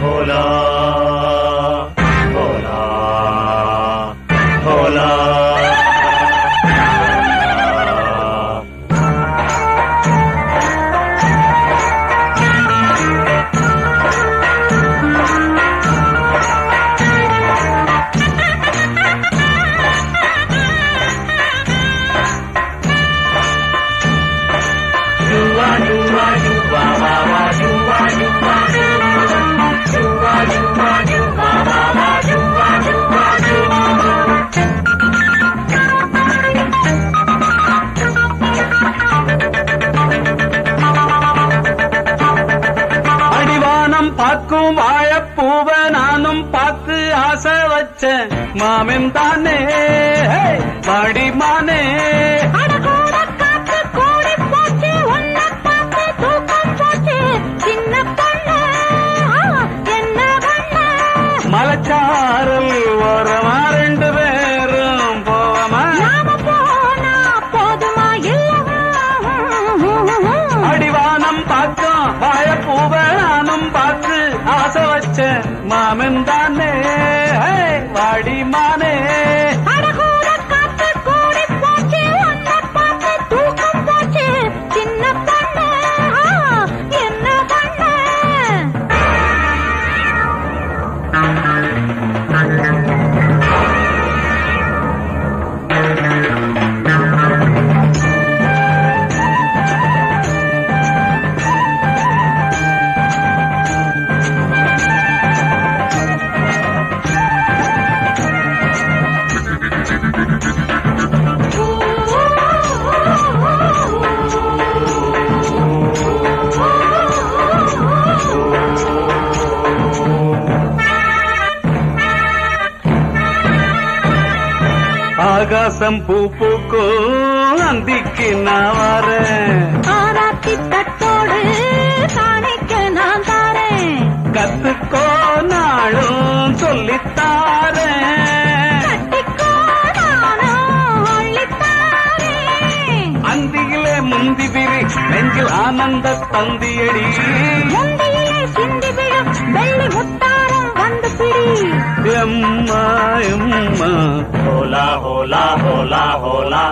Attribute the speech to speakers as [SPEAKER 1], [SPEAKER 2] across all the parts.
[SPEAKER 1] ভোলা ভোলা ভোলা Dua, dua, dua, dua, dua, dua, dua.
[SPEAKER 2] பார்க்கும் வாழப்பூவ நானும் பார்த்து ஆசை வச்சேன். மாமன் தானே பாடிமானே
[SPEAKER 3] அடகோட
[SPEAKER 2] வாடிமானே ஆகாசம் பூ பூக்கும் அந்திக்கு நான் வரேன்
[SPEAKER 3] ஆராத்தி தட்டோடு காணிக்க நான் தாரேன்
[SPEAKER 2] கத்துக்கோ நாளும் சொல்லித்தாரேன் அந்தியிலே முந்தி விரி நெஞ்சில் ஆனந்த தந்தியடி
[SPEAKER 3] முந்தையிலே சிந்தி விழும் வெள்ளி முத்தாரம்
[SPEAKER 2] అమ్మా
[SPEAKER 3] అమ్మా హోలా హోలా హోలా హోలా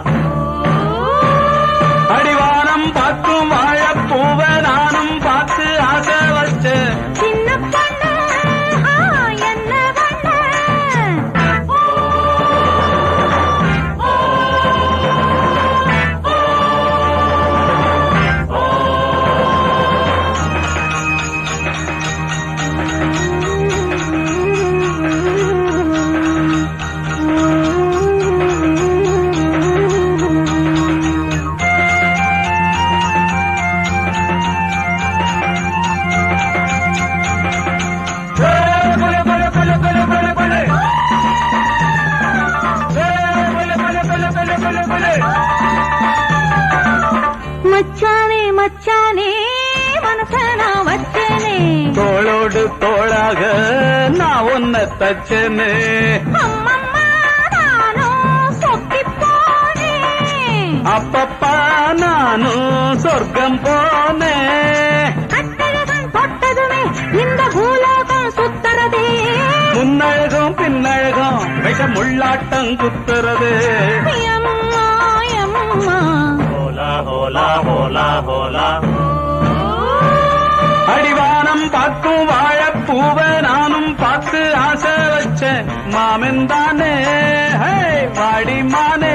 [SPEAKER 3] மச்சானே மச்சானே மனச நான் வச்சேனே.
[SPEAKER 2] தோளோடு தோளாக நான் ஒன்ன தச்சனே. அப்பப்பா நானும் சொர்க்கம் போனேன்
[SPEAKER 3] கட்டழகன் தொட்டதுமே இந்த பூலோகம் சுத்தறதே.
[SPEAKER 2] முன்னழகும் பின்னழகும் உள்ளாட்டம் குத்துறது.
[SPEAKER 1] ஹோலா ஹோலா
[SPEAKER 2] அடிவானம் பார்க்கும் வாழப்பூவ நானும் பார்த்து ஆசை வச்சேன். மாமன் தானே வாடி மானே